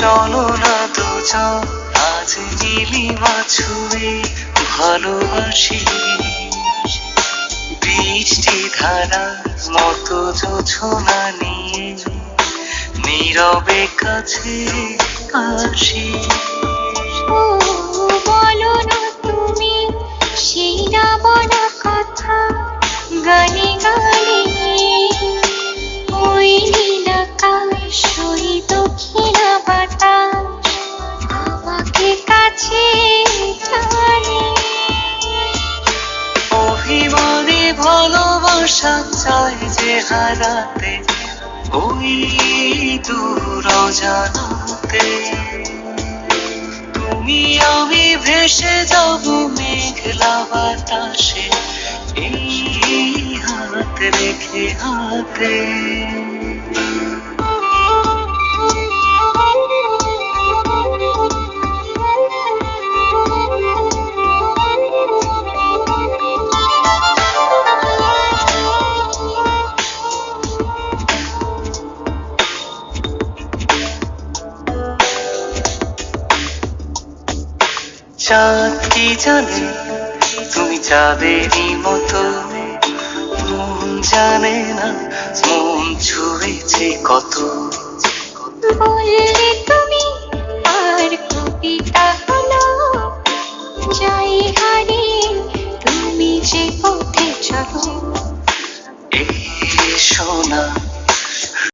চলো না দুজন আজ নীলিমা ছুঁয়ে ভালোবাসি। বৃষ্টি ধারা মতো যোছনা নিয়ে নীরবে কাছে আসি। বলো না তুমি, সেই না কথা, গানে ভালোবাসা চাই যে হারাতে, ওই দূর জানাতে তুমি আমি ভেসে যাব মেঘলা বাতাসে, এই হাত রেখে হাতে। চাঁদ কি জানে তুমি চাঁদেরই মতো। মন জানে না মন ছুঁয়েছে কত। বললে তুমি আর কবিতা হলো। যাই হারে তুমি যে পথে চলো এই সোনা